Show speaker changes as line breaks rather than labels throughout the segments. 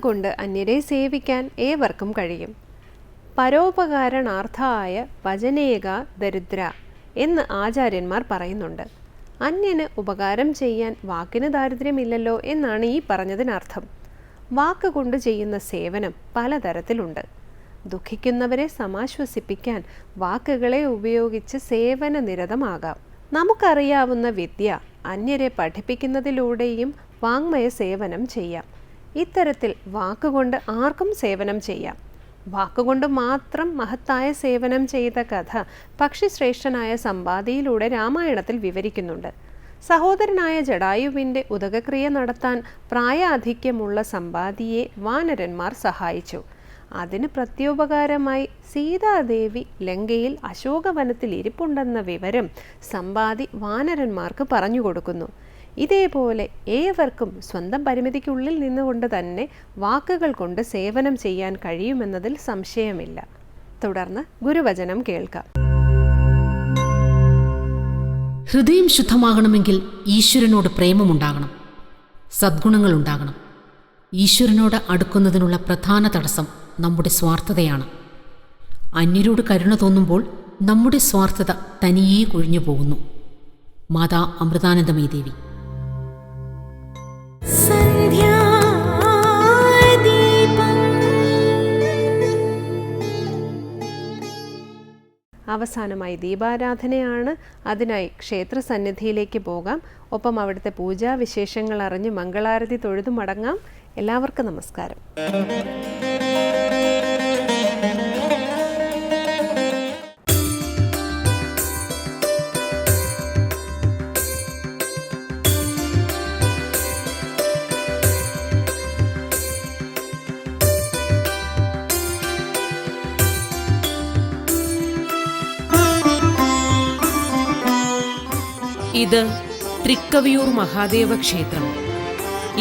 വാക്കുകൊണ്ട് അന്യരെ സേവിക്കാൻ ഏവർക്കും കഴിയും. പരോപകാരണാർത്ഥായ വചനേക ദരിദ്ര എന്ന് ആചാര്യന്മാർ പറയുന്നുണ്ട്. അന്യന് ഉപകാരം ചെയ്യാൻ വാക്കിന് ദാരിദ്ര്യമില്ലല്ലോ എന്നാണ് ഈ പറഞ്ഞതിനർത്ഥം. വാക്കുകൊണ്ട് ചെയ്യുന്ന സേവനം പലതരത്തിലുണ്ട്. ദുഃഖിക്കുന്നവരെ സമാശ്വസിപ്പിക്കാൻ വാക്കുകളെ ഉപയോഗിച്ച് സേവന നിരതമാകാം നമുക്കറിയാവുന്ന വിദ്യ അന്യരെ പഠിപ്പിക്കുന്നതിലൂടെയും വാങ്മയ സേവനം ചെയ്യാം. ഇത്തരത്തിൽ വാക്കുകൊണ്ട് ആർക്കും സേവനം ചെയ്യാം. വാക്കുകൊണ്ട് മാത്രം മഹത്തായ സേവനം ചെയ്ത കഥ പക്ഷിശ്രേഷ്ഠനായ സമ്പാദിയിലൂടെ രാമായണത്തിൽ വിവരിക്കുന്നുണ്ട്. സഹോദരനായ ജടായുവിന്റെ ഉദകക്രിയ നടത്താൻ പ്രായാധിക്യമുള്ള സമ്പാദിയെ വാനരന്മാർ സഹായിച്ചു. അതിന് പ്രത്യുപകാരമായി സീതാദേവി ലങ്കയിൽ അശോകവനത്തിൽ ഇരിപ്പുണ്ടെന്ന വിവരം സമ്പാദി വാനരന്മാർക്ക് പറഞ്ഞു കൊടുക്കുന്നു. ഇതേപോലെ ഏവർക്കും സ്വന്തം പരിമിതിക്കുള്ളിൽ നിന്നുകൊണ്ട് തന്നെ വാക്കുകൾ കൊണ്ട് സേവനം ചെയ്യാൻ കഴിയുമെന്നതിൽ സംശയമില്ല. തുടർന്ന് ഗുരുവചനം കേൾക്കാം.
ഹൃദയം ശുദ്ധമാകണമെങ്കിൽ ഈശ്വരനോട് പ്രേമമുണ്ടാകണം. സദ്ഗുണങ്ങൾ ഉണ്ടാകണം. ഈശ്വരനോട് അടുക്കുന്നതിനുള്ള പ്രധാന തടസ്സം നമ്മുടെ സ്വാർത്ഥതയാണ്. അന്യരോട് കരുണ തോന്നുമ്പോൾ നമ്മുടെ സ്വാർത്ഥത തനിയേ കൊഴിഞ്ഞു പോകുന്നു മാതാ അമൃതാനന്ദമയ ദേവി
അവസാനമായി ദീപാരാധനയാണ്. അതിനായി ക്ഷേത്ര സന്നിധിയിലേക്ക് പോകാം. ഒപ്പം അവിടുത്തെ പൂജാ വിശേഷങ്ങൾ അറിഞ്ഞ് മംഗളാരതി തൊഴുതു മടങ്ങാം എല്ലാവർക്കും നമസ്കാരം.
ഇത് തൃക്കവിയൂർ മഹാദേവ ക്ഷേത്രം.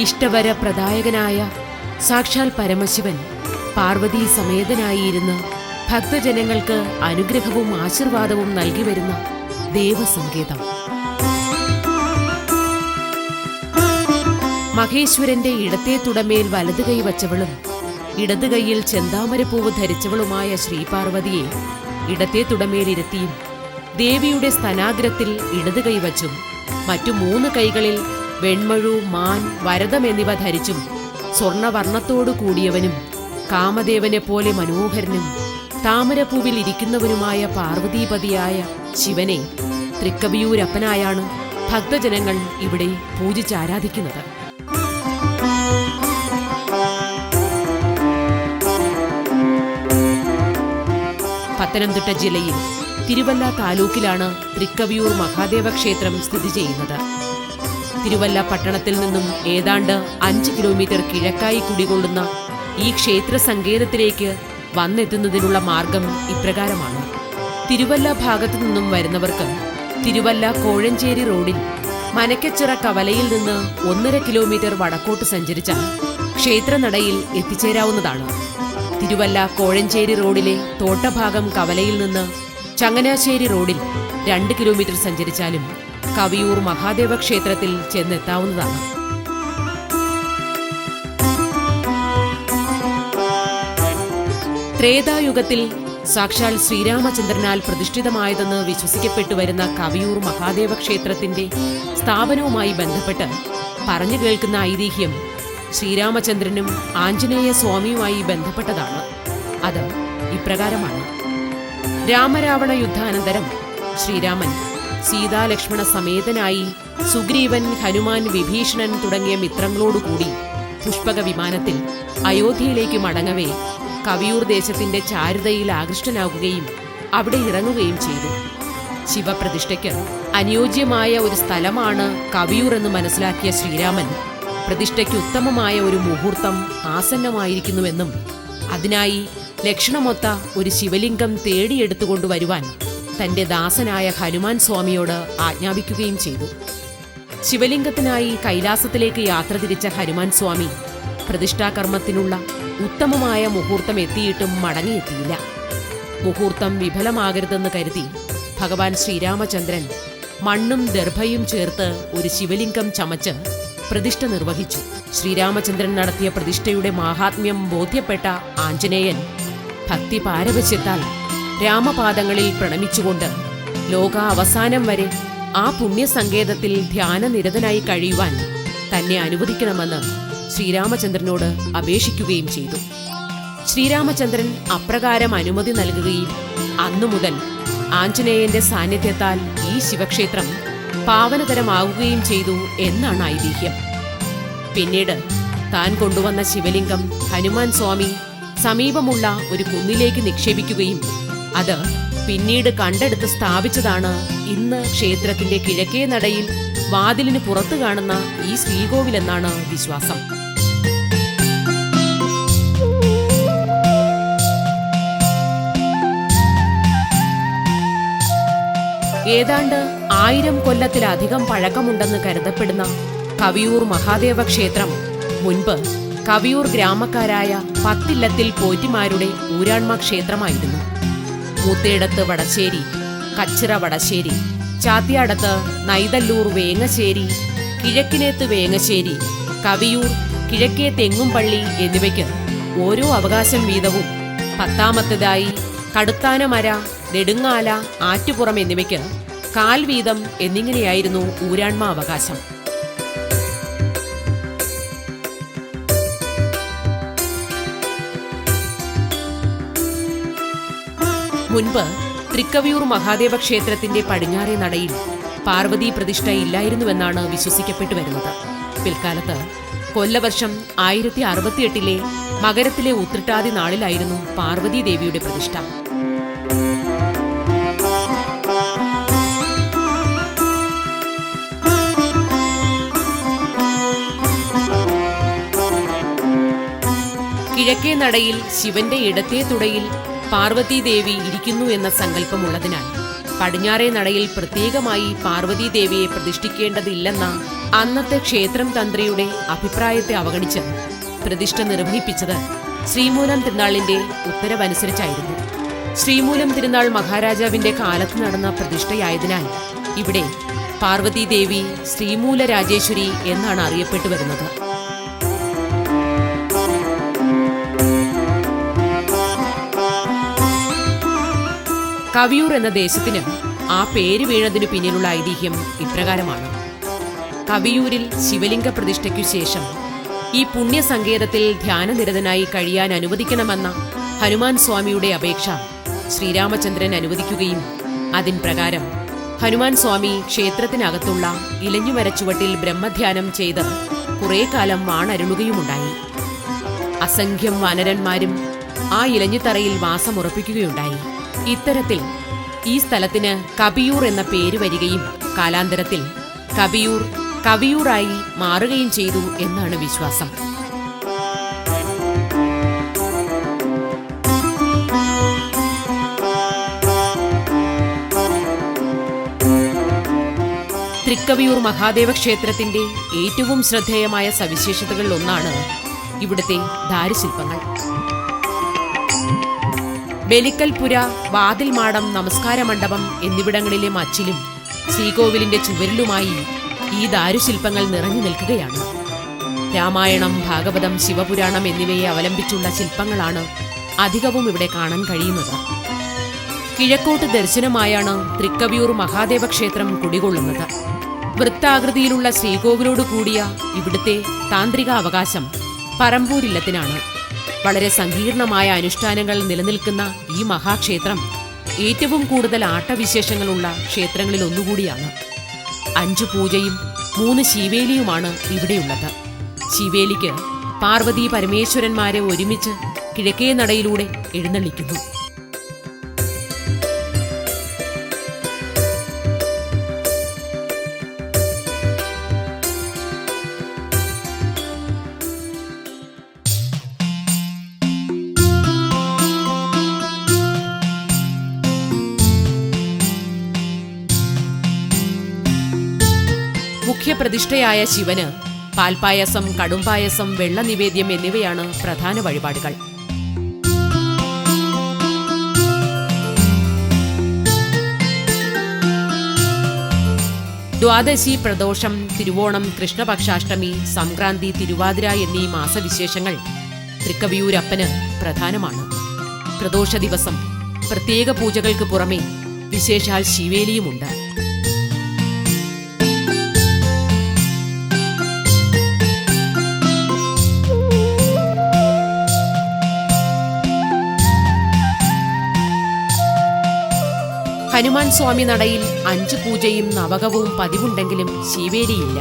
ഇഷ്ടവര പ്രദായകനായ സാക്ഷാൽ പരമശിവൻ പാർവതി സമേതനായിരുന്ന് ഭക്തജനങ്ങൾക്ക് അനുഗ്രഹവും ആശീർവാദവും നൽകി വരുന്ന ദേവസങ്കേതം. മഹേശ്വരന്റെ ഇടത്തെ തുടമേൽ വലതു കൈ വച്ചവളും ഇടതു കൈയിൽ ചെന്താമരപ്പൂവ് ധരിച്ചവളുമായ ശ്രീപാർവതിയെ ഇടത്തെ തുടമേലിരുത്തിയും ദേവിയുടെ സ്തനാഗ്രത്തിൽ ഇടത് കൈവച്ചും മറ്റു മൂന്ന് കൈകളിൽ വെൺമഴു മാൻ വരതം എന്നിവ ധരിച്ചും സ്വർണവർണത്തോടു കൂടിയവനും കാമദേവനെ പോലെ മനോഹരനും താമരപ്പൂവിൽ ഇരിക്കുന്നവനുമായ പാർവതീപതിയായ ശിവനെ തൃക്കവിയൂരപ്പനായാണ് ഭക്തജനങ്ങൾ ഇവിടെ പൂജിച്ചാരാധിക്കുന്നത്. പത്തനംതിട്ട ജില്ലയിൽ തിരുവല്ല താലൂക്കിലാണ് തൃക്കവിയൂർ മഹാദേവ ക്ഷേത്രം സ്ഥിതി ചെയ്യുന്നത്. തിരുവല്ല പട്ടണത്തിൽ നിന്നും ഏതാണ്ട് അഞ്ച് കിലോമീറ്റർ കിഴക്കായി കുടികൊള്ളുന്ന ഈ ക്ഷേത്ര സങ്കേതത്തിലേക്ക് വന്നെത്തുന്നതിനുള്ള മാർഗം ഇപ്രകാരമാണ്. തിരുവല്ല ഭാഗത്തു നിന്നും വരുന്നവർക്ക് തിരുവല്ല കോഴഞ്ചേരി റോഡിൽ മനക്കച്ചിറ കവലയിൽ നിന്ന് ഒന്നര കിലോമീറ്റർ വടക്കോട്ട് സഞ്ചരിച്ചാൽ ക്ഷേത്രനടയിൽ എത്തിച്ചേരാവുന്നതാണ്. തിരുവല്ല കോഴഞ്ചേരി റോഡിലെ തോട്ടഭാഗം കവലയിൽ നിന്ന് ചങ്ങനാശ്ശേരി റോഡിൽ രണ്ട് കിലോമീറ്റർ സഞ്ചരിച്ചാലും കവിയൂർ മഹാദേവ ക്ഷേത്രത്തിൽ ചെന്നെത്താവുന്നതാണ്. ത്രേതായുഗത്തിൽ സാക്ഷാൽ ശ്രീരാമചന്ദ്രനാൽ പ്രതിഷ്ഠിതമായതെന്ന് വിശ്വസിക്കപ്പെട്ടു വരുന്ന കവിയൂർ മഹാദേവ ക്ഷേത്രത്തിന്റെ സ്ഥാപനവുമായി ബന്ധപ്പെട്ട് പറഞ്ഞു കേൾക്കുന്ന ഐതിഹ്യം ശ്രീരാമചന്ദ്രനും ആഞ്ജനേയ സ്വാമിയുമായി ബന്ധപ്പെട്ടതാണ്. അത് ഇപ്രകാരമാണ്. രാമരാവണ യുദ്ധാനന്തരം. ശ്രീരാമൻ സീതാലക്ഷ്മണ സമേതനായി സുഗ്രീവൻ ഹനുമാൻ വിഭീഷണൻ തുടങ്ങിയ മിത്രങ്ങളോടുകൂടി പുഷ്പക വിമാനത്തിൽ അയോധ്യയിലേക്ക് മടങ്ങവേ കവിയൂർ ദേശത്തിന്റെ ചാരുതയിൽ ആകൃഷ്ടനാകുകയും അവിടെ ഇറങ്ങുകയും ചെയ്തു. ശിവപ്രതിഷ്ഠയ്ക്ക് അനുയോജ്യമായ ഒരു സ്ഥലമാണ് കവിയൂർ എന്ന് മനസ്സിലാക്കിയ ശ്രീരാമൻ പ്രതിഷ്ഠയ്ക്ക് ഉത്തമമായ ഒരു മുഹൂർത്തം ആസന്നമായിരിക്കുന്നുവെന്നും അതിനായി ലക്ഷണമൊത്ത ഒരു ശിവലിംഗം തേടിയെടുത്തുകൊണ്ടുവരുവാൻ തന്റെ ദാസനായ ഹനുമാൻ സ്വാമിയോട് ആജ്ഞാപിക്കുകയും ചെയ്തു. ശിവലിംഗത്തിനായി കൈലാസത്തിലേക്ക് യാത്ര തിരിച്ച ഹനുമാൻ സ്വാമി പ്രതിഷ്ഠാകർമ്മത്തിനുള്ള ഉത്തമമായ മുഹൂർത്തം എത്തിയിട്ടും മടങ്ങിയെത്തിയില്ല. മുഹൂർത്തം വിഫലമാകരുതെന്ന് കരുതി ഭഗവാൻ ശ്രീരാമചന്ദ്രൻ മണ്ണും ദർഭയും ചേർത്ത് ഒരു ശിവലിംഗം ചമച്ച് പ്രതിഷ്ഠ നിർവഹിച്ചു. ശ്രീരാമചന്ദ്രൻ നടത്തിയ പ്രതിഷ്ഠയുടെ മാഹാത്മ്യം ബോധ്യപ്പെട്ട ആഞ്ജനേയൻ ഭക്തി പാരവശ്യത്താൽ രാമപാദങ്ങളിൽ പ്രണമിച്ചുകൊണ്ട് ലോക അവസാനം വരെ ആ പുണ്യസങ്കേതത്തിൽ ധ്യാനനിരതനായി കഴിയുവാൻ തന്നെ അനുവദിക്കണമെന്ന് ശ്രീരാമചന്ദ്രനോട് അപേക്ഷിക്കുകയും ചെയ്തു. ശ്രീരാമചന്ദ്രൻ അപ്രകാരം അനുമതി നൽകുകയും അന്നു മുതൽ ആഞ്ജനേയന്റെ സാന്നിധ്യത്താൽ ഈ ശിവക്ഷേത്രം പാവനതരമാവുകയും ചെയ്തു എന്നാണ് ഐതിഹ്യം. പിന്നീട് താൻ കൊണ്ടുവന്ന ശിവലിംഗം ഹനുമാൻ സ്വാമി സമീപമുള്ള ഒരു കുന്നിലേക്ക് നിക്ഷേപിക്കുകയും അത് പിന്നീട് കണ്ടെടുത്ത് സ്ഥാപിച്ചതാണ് ഇന്ന് ക്ഷേത്രത്തിന്റെ കിഴക്കേ നടയിൽ വാതിലിന് പുറത്തു കാണുന്ന ഈ ശ്രീകോവിലെന്നാണ് വിശ്വാസം. ഏതാണ്ട് ആയിരം കൊല്ലത്തിലധികം പഴക്കമുണ്ടെന്ന് കരുതപ്പെടുന്ന കവിയൂർ മഹാദേവ ക്ഷേത്രം മുൻപ് കവിയൂർ ഗ്രാമക്കാരായ പത്തില്ലത്തിൽ പോറ്റിമാരുടെ ഊരാൺമ ക്ഷേത്രമായിരുന്നു. മൂത്തേടത്ത് വടശ്ശേരി കച്ചിറ വടശ്ശേരി ചാത്തിയാടത്ത് നൈതല്ലൂർ വേങ്ങശ്ശേരി കിഴക്കിനേത്ത് വേങ്ങശ്ശേരി കവിയൂർ കിഴക്കേ തെങ്ങുംപള്ളി എന്നിവയ്ക്ക് ഓരോ അവകാശം വീതവും പത്താമത്തേതായി കടുത്താനമര നെടുങ്ങാല ആറ്റുപുറം എന്നിവയ്ക്ക് കാൽ വീതം എന്നിങ്ങനെയായിരുന്നു ഊരാൺമ അവകാശം. മുൻപ് തൃക്കവിയൂർ മഹാദേവ ക്ഷേത്രത്തിന്റെ പടിഞ്ഞാറേ നടയിൽ പാർവതി പ്രതിഷ്ഠ ഇല്ലായിരുന്നുവെന്നാണ് വിശ്വസിക്കപ്പെട്ടു വരുന്നത്. പിൽക്കാലത്ത് കൊല്ലവർഷം ആയിരത്തി അറുപത്തിയെട്ടിലെ മകരത്തിലെ ഉത്രട്ടാതി നാളിലായിരുന്നു പാർവതി ദേവിയുടെ പ്രതിഷ്ഠ. കിഴക്കേ നടയിൽ ശിവന്റെ ഇടത്തേ തുടയിൽ പാർവതി ദേവി ഇരിക്കുന്നു എന്ന സങ്കല്പമുള്ളതിനാൽ പടിഞ്ഞാറേ നടയിൽ പ്രത്യേകമായി പാർവതീദേവിയെ പ്രതിഷ്ഠിക്കേണ്ടതില്ലെന്ന അന്നത്തെ ക്ഷേത്രം തന്ത്രിയുടെ അഭിപ്രായത്തെ അവഗണിച്ച് പ്രതിഷ്ഠ നിർവഹിപ്പിച്ചത് ശ്രീമൂലം തിരുനാളിന്റെ ഉത്തരവനുസരിച്ചായിരുന്നു. ശ്രീമൂലം തിരുനാൾ മഹാരാജാവിന്റെ കാലത്ത് നടന്ന പ്രതിഷ്ഠയായതിനാൽ ഇവിടെ പാർവതീദേവി ശ്രീമൂല രാജേശ്വരി എന്നാണ് അറിയപ്പെട്ടു വരുന്നത് കവിയൂർ എന്ന ദേശത്തിന് ആ പേര് വീണതിനു പിന്നിലുള്ള ഐതിഹ്യം ഇപ്രകാരമാണ്. കവിയൂരിൽ ശിവലിംഗ പ്രതിഷ്ഠയ്ക്കു ശേഷം ഈ പുണ്യസങ്കേതത്തിൽ ധ്യാനനിരതനായി കഴിയാൻ അനുവദിക്കണമെന്ന ഹനുമാൻ സ്വാമിയുടെ അപേക്ഷ ശ്രീരാമചന്ദ്രൻ അനുവദിക്കുകയും അതിൻ പ്രകാരം ഹനുമാൻ സ്വാമി ക്ഷേത്രത്തിനകത്തുള്ള ഇലഞ്ഞുമരച്ചുവട്ടിൽ ബ്രഹ്മധ്യാനം ചെയ്ത് കുറേ കാലം വാണരുളുകയുമുണ്ടായി. അസംഖ്യം വാനരന്മാരും ആ ഇലഞ്ഞിത്തറയിൽ വാസമുറപ്പിക്കുകയുണ്ടായി. ഇത്തരത്തിൽ ഈ സ്ഥലത്തിന് കബിയൂർ എന്ന പേര് വരികയും കാലാന്തരത്തിൽ കബിയൂർ കവിയൂറായി മാറുകയും ചെയ്തു എന്നാണ് വിശ്വാസം. തൃക്കവിയൂർ മഹാദേവ ക്ഷേത്രത്തിന്റെ ഏറ്റവും ശ്രദ്ധേയമായ സവിശേഷതകളിൽ ഒന്നാണ് ഇവിടുത്തെ ദാരുശില്പങ്ങൾ. ബലിക്കൽപുര വാതിൽമാടം നമസ്കാര മണ്ഡപം എന്നിവിടങ്ങളിലെ മച്ചിലും ശ്രീകോവിലിന്റെ ചുവരിലുമായി ഈ ദാരുശില്പങ്ങൾ നിറഞ്ഞു നിൽക്കുകയാണ്. രാമായണം ഭാഗവതം ശിവപുരാണം എന്നിവയെ അവലംബിച്ചുള്ള ശില്പങ്ങളാണ് അധികവും ഇവിടെ കാണാൻ കഴിയുന്നത്. കിഴക്കോട്ട് ദർശനമായാണ് തൃക്കവിയൂർ മഹാദേവ ക്ഷേത്രം കുടികൊള്ളുന്നത്. വൃത്താകൃതിയിലുള്ള ശ്രീകോവിലോട് കൂടിയ ഇവിടുത്തെ താന്ത്രിക അവകാശം പറമ്പൂരില്ലത്തിനാണ്. വളരെ സങ്കീർണമായ അനുഷ്ഠാനങ്ങൾ നിലനിൽക്കുന്ന ഈ മഹാക്ഷേത്രം ഏറ്റവും കൂടുതൽ ആട്ടവിശേഷങ്ങളുള്ള ക്ഷേത്രങ്ങളിൽ ഒന്നുകൂടിയാണ്. അഞ്ചു പൂജയും മൂന്ന് ശിവേലിയുമാണ് ഇവിടെയുള്ളത്. ശിവേലിക്ക് പാർവതി പരമേശ്വരന്മാരെ ഒരുമിച്ച് കിഴക്കേ നടയിലൂടെ എഴുന്നള്ളിക്കുന്നു. മുഖ്യപ്രതിഷ്ഠയായ ശിവന് പാൽപ്പായസം കടുംപായസം വെള്ളനിവേദ്യം എന്നിവയാണ് പ്രധാന വഴിപാടുകൾ. ദ്വാദശി പ്രദോഷം തിരുവോണം കൃഷ്ണപക്ഷാഷ്ടമി സംക്രാന്തി തിരുവാതിര എന്നീ മാസവിശേഷങ്ങൾ തൃക്കവിയൂരപ്പന് പ്രധാനമാണ്. പ്രദോഷ ദിവസം പ്രത്യേക പൂജകൾക്ക് പുറമെ വിശേഷാൽ ശിവേലിയുമുണ്ട്. ഹനുമാൻ സ്വാമി നടയിൽ അഞ്ചു പൂജയും നവകവും പതിവുണ്ടെങ്കിലും ശിവേലിയില്ല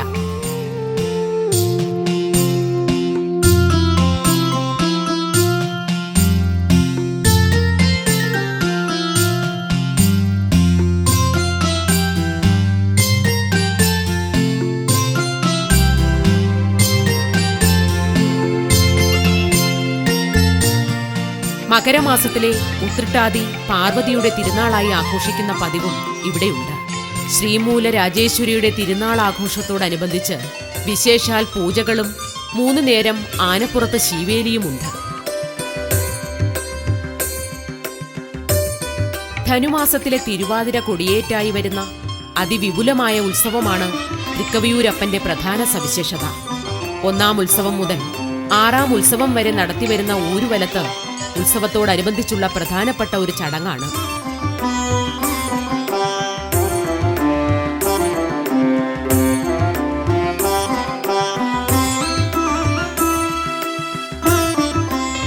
മകരമാസത്തിലെ ഉത്രട്ടാതി പാർവതിയുടെ തിരുനാളായി ആഘോഷിക്കുന്ന പതിവും ഇവിടെയുണ്ട്. ശ്രീമൂല രാജേശ്വരിയുടെ തിരുനാൾ ആഘോഷത്തോടനുബന്ധിച്ച് വിശേഷാൽ പൂജകളും മൂന്ന് നേരം ആനപ്പുറത്ത് ശീവേലിയുമുണ്ട്. ധനുമാസത്തിലെ തിരുവാതിര കൊടിയേറ്റായി വരുന്ന അതിവിപുലമായ ഉത്സവമാണ് തൃക്കവിയൂരപ്പന്റെ പ്രധാന സവിശേഷത. ഒന്നാം ഉത്സവം മുതൽ ആറാം ഉത്സവം വരെ നടത്തിവരുന്ന ഊരുവലത്ത് ഉത്സവത്തോടനുബന്ധിച്ചുള്ള പ്രധാനപ്പെട്ട ഒരു ചടങ്ങാണ്.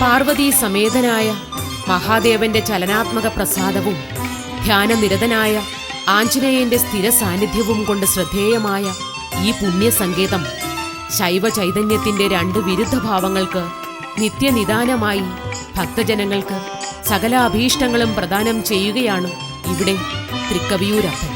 പാർവതി സമേതനായ മഹാദേവന്റെ ചലനാത്മക പ്രസാദവും ധ്യാനനിരതനായ ആഞ്ജനേയന്റെ സ്ഥിര സാന്നിധ്യവും കൊണ്ട് ശ്രദ്ധേയമായ ഈ പുണ്യസങ്കേതം ശൈവ ചൈതന്യത്തിന്റെ രണ്ട് വിരുദ്ധ ഭാവങ്ങൾക്ക് നിത്യനിദാനമായി ഭക്തജനങ്ങൾക്ക് സകല അഭീഷ്ടങ്ങളും പ്രദാനം ചെയ്യുകയാണ് ഇവിടെ തൃക്കവിയൂരപ്പൻ.